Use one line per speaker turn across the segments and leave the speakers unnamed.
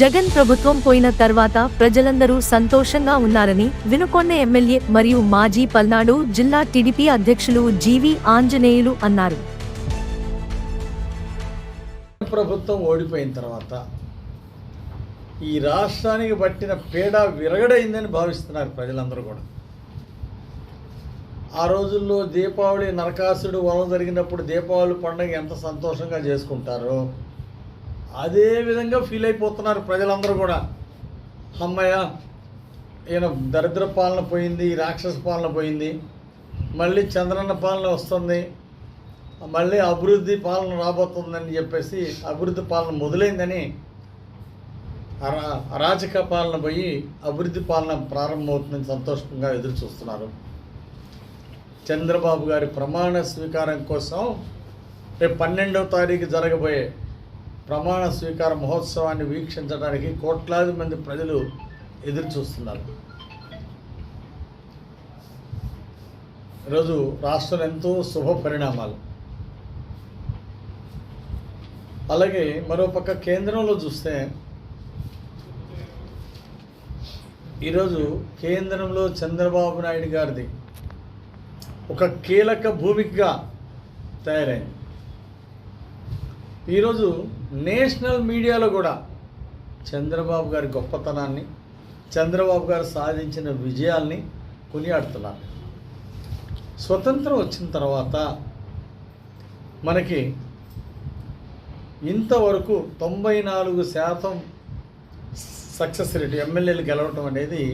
జగన్ ప్రభుత్వం పోయిన తర్వాత ప్రజలందరూ సంతోషంగా ఉన్నారని వినుకొండ ఎమ్మెల్యే మరియు మాజీ పల్నాడు జిల్లా టీడీపీ అధ్యక్షులు జీవి ఆంజనేయులు అన్నారు.
ప్రభుత్వం ఓడిపోయిన తర్వాత ఈ రాష్ట్రానికి పట్టిన పీడ విరగడైందని భావిస్తున్నారు ప్రజలందరూ కూడా. ఆ రోజుల్లో దీపావళి నరకాసుడు వనం జరిగినప్పుడు దీపావళి పండుగ ఎంత సంతోషంగా చేసుకుంటారో అదే విధంగా ఫీల్ అయిపోతున్నారు ప్రజలందరూ కూడా. అమ్మయ్య ఈయన దరిద్ర పాలన పోయింది ఈ రాక్షస పాలన పోయింది. మళ్ళీ చంద్రన్న పాలన వస్తుంది. మళ్ళీ అభివృద్ధి పాలన రాబోతుందని చెప్పేసి అభివృద్ధి పాలన మొదలైందని అరా అరాచక పాలన పోయి అభివృద్ధి పాలన ప్రారంభమవుతుందని సంతోషంగా ఎదురు చూస్తున్నారు. చంద్రబాబు గారి ప్రమాణ స్వీకారం కోసం రేపు పన్నెండవ తారీఖు జరగబోయే ప్రమాణ స్వీకార మహోత్సవాన్ని వీక్షించడానికి కోట్లాది మంది ప్రజలు ఎదురు చూస్తున్నారు ఈరోజు రాష్ట్రం ఎంతో శుభ పరిణామాలు. అలాగే మరోపక్క కేంద్రంలో చూస్తే ఈరోజు కేంద్రంలో చంద్రబాబు నాయుడు గారిది ఒక కీలక భూమికగా తయారైంది. ఈరోజు నేషనల్ మీడియాలో కూడా చంద్రబాబు గారి గొప్పతనాన్ని చంద్రబాబు గారు సాధించిన విజయాల్ని కొనియాడుతున్నారు. స్వతంత్రం వచ్చిన తర్వాత మనకి ఇంతవరకు తొంభై నాలుగు శాతం సక్సెస్ రేట్ ఎమ్మెల్యేలు గెలవటం అనేది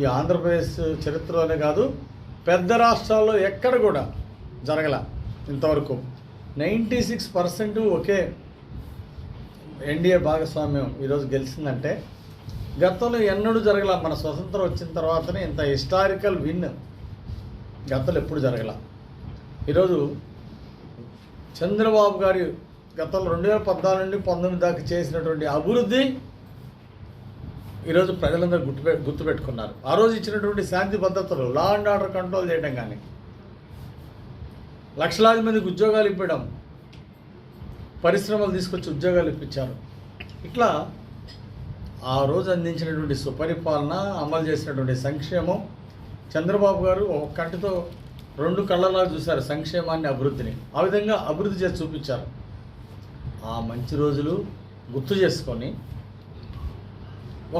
ఈ ఆంధ్రప్రదేశ్ చరిత్రలోనే కాదు పెద్ద రాష్ట్రాల్లో ఎక్కడ కూడా జరగల ఇంతవరకు. నైంటీ సిక్స్ పర్సెంట్ ఒకే ఎన్డీఏ భాగస్వామ్యం ఈరోజు గెలిచిందంటే గతంలో ఎన్నడూ జరగల మన స్వతంత్రం వచ్చిన తర్వాతనే ఇంత హిస్టారికల్ విన్ గతంలో ఎప్పుడు జరగల. ఈరోజు చంద్రబాబు గారి గతంలో రెండు వేల పద్నాలుగు నుండి పంతొమ్మిది దాకా చేసినటువంటి అభివృద్ధి ఈరోజు ప్రజలందరూ గుర్తుపె గుర్తుపెట్టుకున్నారు. ఆ రోజు ఇచ్చినటువంటి శాంతి భద్రతలు లా అండ్ ఆర్డర్ కంట్రోల్ చేయడం కానీ లక్షలాది మందికి ఉద్యోగాలు ఇవ్వడం పరిశ్రమలు తీసుకొచ్చి ఉద్యోగాలు ఇప్పించారు. ఇట్లా ఆ రోజు అందించినటువంటి సుపరిపాలన అమలు చేసినటువంటి సంక్షేమం చంద్రబాబు గారు ఒక కంటితో రెండు కళ్ళలా చూశారు సంక్షేమాన్ని అభివృద్ధిని. ఆ విధంగా అభివృద్ధి చేసి చూపించారు. ఆ మంచి రోజులు గుర్తు చేసుకొని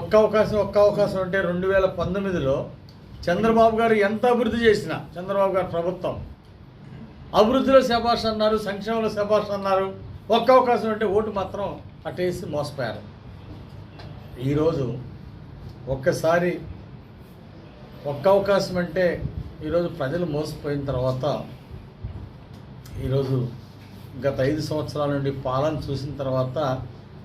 ఒక్క అవకాశం ఒక్క అవకాశం అంటే రెండు వేల పంతొమ్మిదిలో చంద్రబాబు గారు ఎంత అభివృద్ధి చేసినా చంద్రబాబు గారు ప్రభుత్వం అభివృద్ధిలో శభాష్ అన్నారు సంక్షేమంలో శభాష్ అన్నారు. ఒక్క అవకాశం అంటే ఓటు మాత్రం అటేసి మోసపోయారు. ఈరోజు ఒక్కసారి ఒక్క అవకాశం అంటే ఈరోజు ప్రజలు మోసపోయిన తర్వాత ఈరోజు గత ఐదు సంవత్సరాల నుండి పాలన చూసిన తర్వాత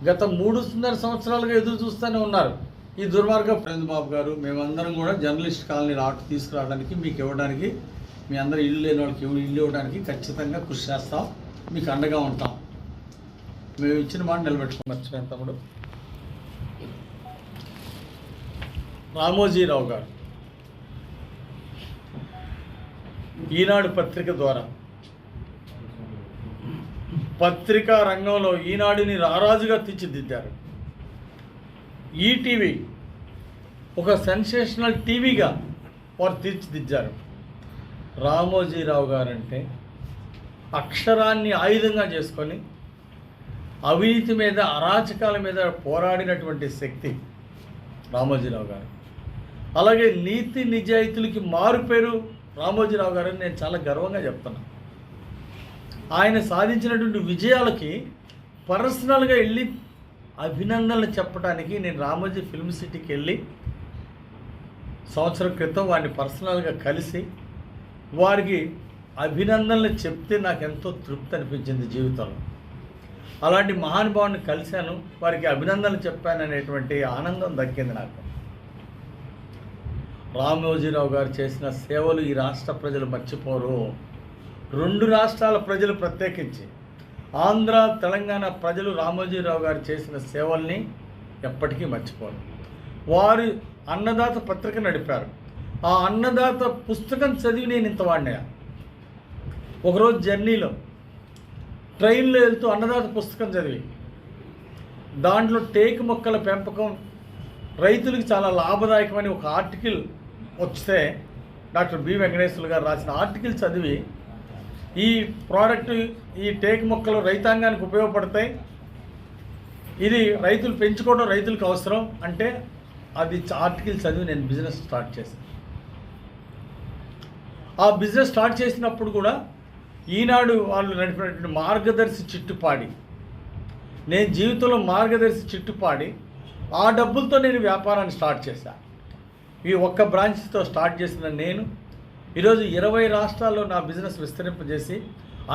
గత మూడున్నర సంవత్సరాలుగా ఎదురు చూస్తూనే ఉన్నారు. ఈ దుర్మార్గ బాబు గారు మేమందరం కూడా జర్నలిస్ట్ కాలనీ రావటం తీసుకురావడానికి మీకు ఇవ్వడానికి మీ అందరు ఇల్లు లేని వాళ్ళకి ఇవ్వ- ఇల్లు ఇవ్వడానికి ఖచ్చితంగా కృషి చేస్తాం. మీకు అండగా ఉంటాం. మేము ఇచ్చిన మాట నిలబెట్టుకుని మర్చిపోయాం తమ్ముడు. రామోజీరావు గారు ఈనాడు పత్రిక ద్వారా పత్రికా రంగంలో ఈనాడుని రారాజుగా తీర్చిదిద్దారు. ఈటీవీ ఒక సెన్సేషనల్ టీవీగా వారు తీర్చిదిద్దారు. రామోజీరావు గారంటే అక్షరాన్ని ఆయుధంగా చేసుకొని అవినీతి మీద అరాచకాల మీద పోరాడినటువంటి శక్తి రామోజీరావు గారు. అలాగే నీతి నిజాయితీలకి మారుపేరు రామోజీరావు గారని నేను చాలా గర్వంగా చెప్తున్నాను ఆయన సాధించినటువంటి విజయాలకి పర్సనల్గా వెళ్ళి అభినందనలు చెప్పడానికి నేను రామోజీ ఫిల్మ్ సిటీకి వెళ్ళి సంవత్సరం క్రితం వాడిని పర్సనల్గా కలిసి వారికి అభినందనలు చెప్తే నాకు ఎంతో తృప్తి అనిపించింది జీవితంలో. అలాంటి మహానుభావుని కలిశాను వారికి అభినందనలు చెప్పాను అనేటువంటి ఆనందం దక్కింది నాకు. రామోజీరావు గారు చేసిన సేవలు ఈ రాష్ట్ర ప్రజలు మర్చిపోరు. రెండు రాష్ట్రాల ప్రజలు ప్రత్యేకించి. ఆంధ్ర తెలంగాణ ప్రజలు రామోజీరావు గారు చేసిన సేవల్ని ఎప్పటికీ మర్చిపోరు. వారు అన్నదాత పత్రిక నడిపారు. ఆ అన్నదాత పుస్తకం చదివి నేను ఇంత వాడినా ఒకరోజు జర్నీలో ట్రైన్లో వెళ్తూ అన్నదాత పుస్తకం చదివి. దాంట్లో టేకు మొక్కల పెంపకం రైతులకు చాలా లాభదాయకమని ఒక ఆర్టికల్ వస్తే డాక్టర్ బి వెంకటేశ్వర గారు రాసిన ఆర్టికల్ చదివి ఈ ప్రోడక్ట్ ఈ టేకు మొక్కలు రైతాంగానికి ఉపయోగపడతాయి. ఇది రైతులు పెంచుకోవడం రైతులకు అవసరం అంటే అది ఆర్టికల్ చదివి నేను బిజినెస్ స్టార్ట్ చేశాను. ఆ బిజినెస్ స్టార్ట్ చేసినప్పుడు కూడా ఈనాడు వాళ్ళు నడిపినటువంటి మార్గదర్శి చిట్టుపాడి. నేను జీవితంలో మార్గదర్శి చిట్టుపాడి. ఆ డబ్బులతో నేను వ్యాపారాన్ని స్టార్ట్ చేశాను ఈ ఒక్క బ్రాంచ్తో స్టార్ట్ చేసిన నేను ఈరోజు ఇరవై రాష్ట్రాల్లో నా బిజినెస్ విస్తరింపజేసి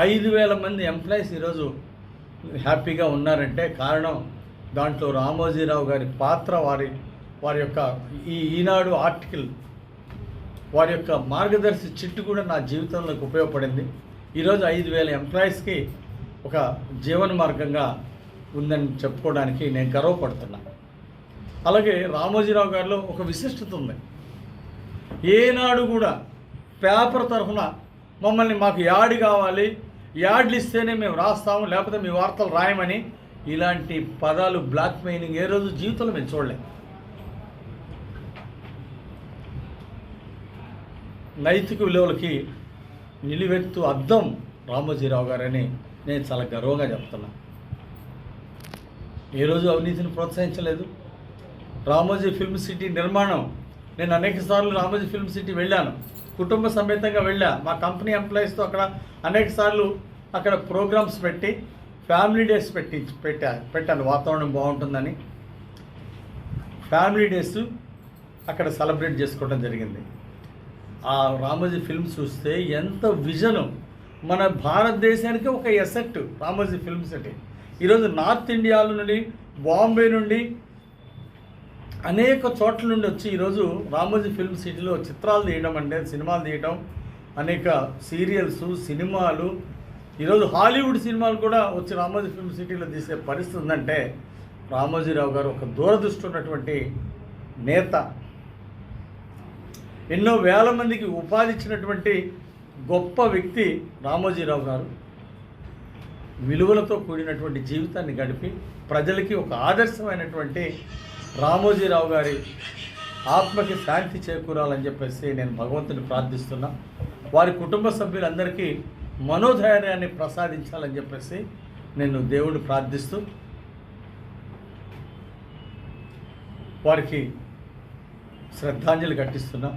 ఐదు వేల మంది ఎంప్లాయీస్ ఈరోజు హ్యాపీగా ఉన్నారంటే కారణం దాంట్లో రామోజీరావు గారి పాత్ర వారి వారి యొక్క ఈ ఈనాడు ఆర్టికల్ వారి యొక్క మార్గదర్శి చిట్టు కూడా నా జీవితంలోకి ఉపయోగపడింది. ఈరోజు ఐదు వేల ఎంప్లాయీస్కి ఒక జీవన మార్గంగా ఉందని చెప్పుకోవడానికి నేను గర్వపడుతున్నాను అలాగే రామోజీరావు గారిలో ఒక విశిష్టత ఉంది. ఏనాడు కూడా పేపర్ తరఫున మమ్మల్ని మాకు యాడ్ కావాలి యాడ్లు ఇస్తేనే మేము రాస్తాము లేకపోతే మీ వార్తలు రాయమని ఇలాంటి పదాలు బ్లాక్ మెయిలింగ్ ఏ రోజు జీవితంలో మేము చూడలేం నైతిక విలువలకి నిలువెత్తు అద్దం రామోజీరావు గారని నేను చాలా గర్వంగా చెప్తున్నా. ఏ రోజు అవినీతిని ప్రోత్సహించలేదు. రామోజీ ఫిల్మ్ సిటీ నిర్మాణం నేను అనేక సార్లు రామోజీ ఫిల్మ్ సిటీ వెళ్ళాను. కుటుంబ సమేతంగా వెళ్ళా. మా కంపెనీ ఎంప్లాయీస్తో అక్కడ అనేక సార్లు అక్కడ ప్రోగ్రామ్స్ పెట్టి ఫ్యామిలీ డేస్ పెట్టి పెట్టా పెట్టాను. వాతావరణం బాగుంటుందని. ఫ్యామిలీ డేస్ అక్కడ సెలబ్రేట్ చేసుకోవడం జరిగింది. ఆ రామోజీ ఫిల్మ్ చూస్తే ఎంత విజను. మన భారతదేశానికి ఒక ఎసెట్ రామోజీ ఫిల్మ్ సిటీ ఈరోజు నార్త్ ఇండియాలో నుండి బాంబే నుండి అనేక చోట్ల నుండి వచ్చి ఈరోజు రామోజీ ఫిల్మ్ సిటీలో చిత్రాలు తీయడం అంటే సినిమాలు తీయడం అనేక సీరియల్స్ సినిమాలు. ఈరోజు హాలీవుడ్ సినిమాలు కూడా వచ్చి రామోజీ ఫిల్మ్ సిటీలో తీసే పరిస్థితి ఉందంటే రామోజీరావు గారు ఒక దూరదృష్టి ఉన్నటువంటి నేత. ఎన్నో వేల మందికి ఉపాధి ఇచ్చినటువంటి గొప్ప వ్యక్తి రామోజీరావు గారు. విలువలతో కూడినటువంటి జీవితాన్ని గడిపి ప్రజలకి ఒక ఆదర్శమైనటువంటి రామోజీరావు గారి ఆత్మకి శాంతి చేకూరాలని చెప్పేసి నేను భగవంతుని ప్రార్థిస్తున్నా. వారి కుటుంబ సభ్యులందరికీ మనోధైర్యాన్ని ప్రసాదించాలని చెప్పేసి నేను దేవుడు ప్రార్థిస్తూ వారికి శ్రద్ధాంజలి ఘటిస్తున్నా.